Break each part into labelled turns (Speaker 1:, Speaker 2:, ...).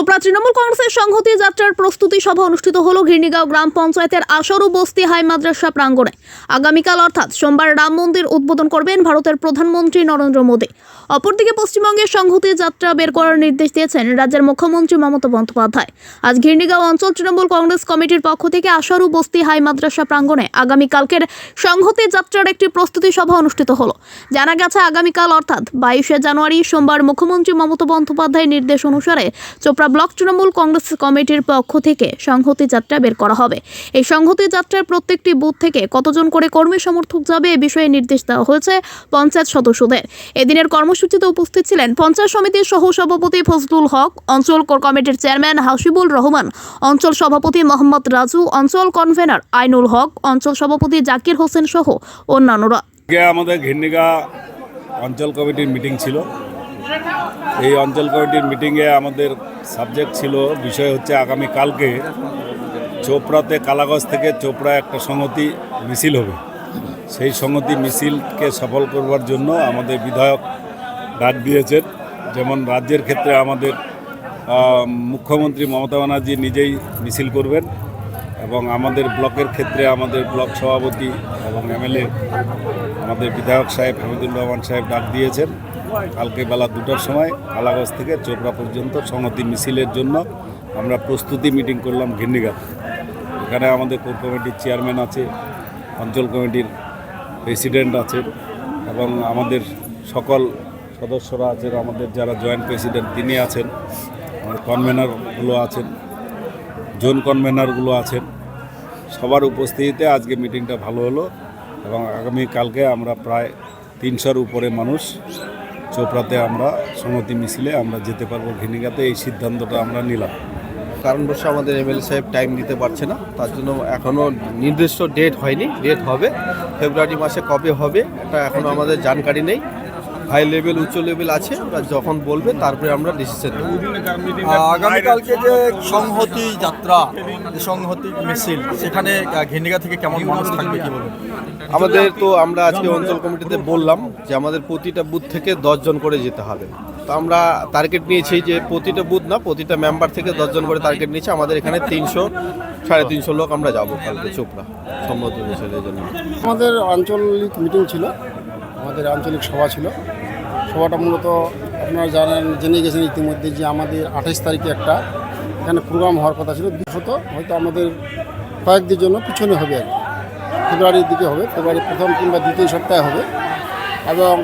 Speaker 1: চোপড়া তৃণমূল কংগ্রেসের সংহতি যাত্রার প্রস্তুতি সভা অনুষ্ঠিত হল ঘিরনিগাঁও গ্রাম পঞ্চায়েতের আশারু বস্তি হাই মাদ্রাসা প্রাঙ্গণে। আগামীকাল অর্থাৎ সোমবার রাম মন্দির উদ্বোধন করবেন ভারতের প্রধানমন্ত্রী নরেন্দ্র মোদী। অপরদিকে পশ্চিমবঙ্গের সংহতি যাত্রা বের করার নির্দেশ দিয়েছেন রাজ্যের মুখ্যমন্ত্রী মমতা বন্দ্যোপাধ্যায়। আজ ঘিরনিগাঁও অঞ্চল তৃণমূল কংগ্রেস কমিটির পক্ষ থেকে আশারু বস্তি হাই মাদ্রাসা প্রাঙ্গণে আগামীকালকের সংহতি যাত্রার একটি প্রস্তুতি সভা অনুষ্ঠিত হল। জানা গেছে, আগামীকাল অর্থাৎ বাইশে জানুয়ারি সোমবার মুখ্যমন্ত্রী মমতা বন্দ্যোপাধ্যায়ের নির্দেশ অনুসারে চোপড়া ব্লক তৃণমূল কংগ্রেস কমিটির পক্ষ থেকে সংহতি যাত্রা বের করা হবে। এই সংহতি যাত্রার প্রত্যেকটি বুথ থেকে কতজন করে কর্মী সমর্থক যাবে এ বিষয়ে নির্দেশ দেওয়া হয়েছে পঞ্চায়েত সদস্যদের। এদিনের কর্মসূচিতে উপস্থিত ছিলেন পঞ্চায়েত সমিতির সহ সভাপতি ফজলুল হক, অঞ্চল কমিটির চেয়ারম্যান হাসিবুল রহমান, অঞ্চল সভাপতি মোহাম্মদ রাজু, অঞ্চল কনভেনার আইনুল হক, অঞ্চল সভাপতি জাকির হোসেন সহ অন্যান্যরা।
Speaker 2: আমাদের ঘিন্নিগা অঞ্চল কমিটির মিটিং ছিল। এই অঞ্চল কমিটির মিটিংয়ে আমাদের সাবজেক্ট ছিল, বিষয় হচ্ছে আগামী কালকে চোপড়াতে কালাগজ থেকে চোপড়া একটা সংহতি মিছিল হবে। সেই সংহতি মিছিলকে সফল করবার জন্য আমাদের বিধায়ক ডাক দিয়েছেন। যেমন রাজ্যের ক্ষেত্রে আমাদের মুখ্যমন্ত্রী মমতা ব্যানার্জি নিজেই মিছিল করবেন এবং আমাদের ব্লকের ক্ষেত্রে আমাদের ব্লক সভাপতি এবং এমএলএ আমাদের বিধায়ক সাহেব হামিদুর রহমান সাহেব ডাক দিয়েছেন। কালকে বেলা দুটোর সময় কালাগজ থেকে চোপড়া পর্যন্ত সংহতি মিছিলের জন্য আমরা প্রস্তুতি মিটিং করলাম ঘিন্নিঘাট এখানে আমাদের কোর কমিটির চেয়ারম্যান আছে, অঞ্চল কমিটির প্রেসিডেন্ট আছেন এবং আমাদের সকল সদস্যরা আছেন, আমাদের যারা জয়েন্ট প্রেসিডেন্ট তিনি আছেন কনভেনারগুলো আছেন, জোন কনভেনারগুলো আছেন। সবার উপস্থিতিতে আজকে মিটিংটা ভালো হলো এবং আগামী কালকে আমরা প্রায় তিনশোর উপরে মানুষ চোপড়াতে আমরা সমতি মিছিলে আমরা যেতে পারব ঘিনিগাতে, এই সিদ্ধান্তটা আমরা নিলাম।
Speaker 3: কারণবশত আমাদের এমএলএ সাহেব টাইম দিতে পারছে না, তার জন্য এখনও নির্দিষ্ট ডেট হয়নি। ডেট হবে, ফেব্রুয়ারি মাসে কবে হবে, এটা এখনও আমাদের জানকারি নেই। হাই লেভেল উচ্চ লেভেল আছে ওরা যখন বলবে তারপরে আমরা ডিসিশন নেব।
Speaker 4: আগামীকালকে যে সংহতি যাত্রা যে সংহতি মিছিল সেখানে ঘেন্ডিগা থেকে কেমন মানুষ থাকবে কি বলবেন?
Speaker 3: আমাদের তো আমরা আজকে অঞ্চল কমিটিতে বললাম যে আমাদের প্রতিটা বুথ থেকে দশজন করে যেতে হবে। তো আমরা টার্গেট নিয়েছি যে প্রতিটা বুথ না প্রতিটা মেম্বার থেকে দশজন করে টার্গেট নিয়েছি। আমাদের এখানে তিনশো সাড়ে তিনশো লোক আমরা যাব কালকে চোপড়া সম্মতি জন্য।
Speaker 5: আমাদের আঞ্চলিক মিটিং ছিল আমাদের আঞ্চলিক সভা ছিল। সভাটা মূলত আপনারা জানেন, জেনে গেছেন ইতিমধ্যে যে আমাদের আঠাশ তারিখে একটা এখানে প্রোগ্রাম হওয়ার কথা ছিল। বিশেষত হয়তো আমাদের কয়েকদিনের জন্য পিছনে হবে আর। ফেব্রুয়ারির দিকে হবে ফেব্রুয়ারি প্রথম কিংবা দ্বিতীয় সপ্তাহে হবে। এবং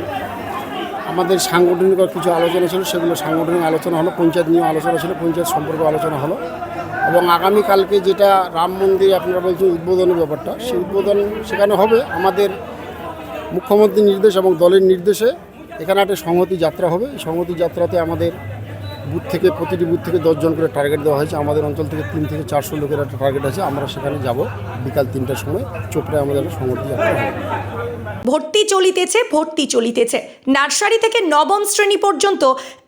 Speaker 5: আমাদের সাংগঠনিক কিছু আলোচনা ছিল, সেগুলো সাংগঠনিক আলোচনা হলো, পঞ্চায়েত নিয়ে আলোচনা ছিল, পঞ্চায়েত সম্পর্কে আলোচনা হলো। এবং আগামীকালকে যেটা রাম মন্দির আপনারা বলছেন উদ্বোধনের ব্যাপারটা, সেই উদ্বোধন সেখানে হবে। আমাদের মুখ্যমন্ত্রীর নির্দেশ এবং দলের নির্দেশে এখানে একটা সংহতি যাত্রা হবে। এই সংহতি যাত্রাতে আমাদের বুথ থেকে প্রতিটি বুথ থেকে দশজন করে টার্গেট দেওয়া হয়েছে। আমাদের অঞ্চল থেকে তিন থেকে চারশো লোকের একটা টার্গেট আছে। আমরা সেখানে যাব বিকাল তিনটার সময়। চোপড়ায় আমাদের একটা সংহতি যাত্রা হবে।
Speaker 6: ভর্তি চলিতেছে ভর্তি চলিতেছে। নার্সারি থেকে নবম শ্রেণি পর্যন্ত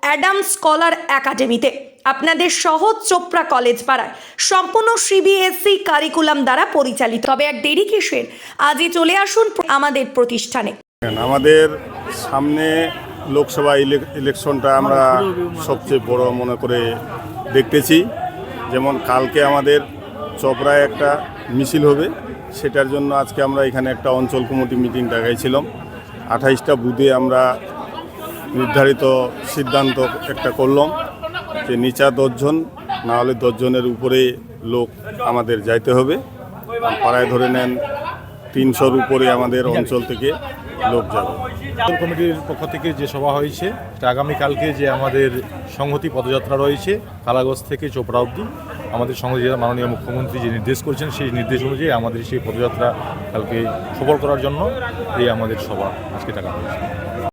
Speaker 6: অ্যাডাম স্কলার একাডেমিতে। আপনাদের সহজ চোপড়া কলেজ পাড়ায়। সম্পূর্ণ সিবিএসসি কারিকুলাম দ্বারা পরিচালিত। তবে এক দেরি কিসের? আজই চলে আসুন আমাদের প্রতিষ্ঠানে।
Speaker 7: আমাদের সামনে লোকসভা ইলে- ইলেকশনটা আমরা সবচেয়ে বড় মনে করে দেখতেছি। যেমন কালকে আমাদের চপড়ায় একটা মিছিল হবে, সেটার জন্য আজকে আমরা এখানে একটা অঞ্চল কমিটি মিটিং ডাকাইছিলাম। আঠাইশটা বুথে আমরা নির্ধারিত সিদ্ধান্ত একটা করলাম যে নিচা দশজন, না হলে দশজনের উপরে লোক আমাদের যাইতে হবে। পাড়ায় ধরে নেন তিনশোর উপরে আমাদের অঞ্চল থেকে লোক যাবে।
Speaker 8: কমিটির পক্ষ থেকে যে সভা হয়েছে আগামীকালকে যে আমাদের সংহতি পদযাত্রা রয়েছে কালাগজ থেকে চোপড়া অবধি, আমাদের সঙ্গে যে মাননীয় মুখ্যমন্ত্রী যে নির্দেশ করেছেন, সেই নির্দেশ অনুযায়ী আমাদের সেই পদযাত্রা কালকে সফল করার জন্য এই আমাদের সভা আজকে টাকা হয়েছে।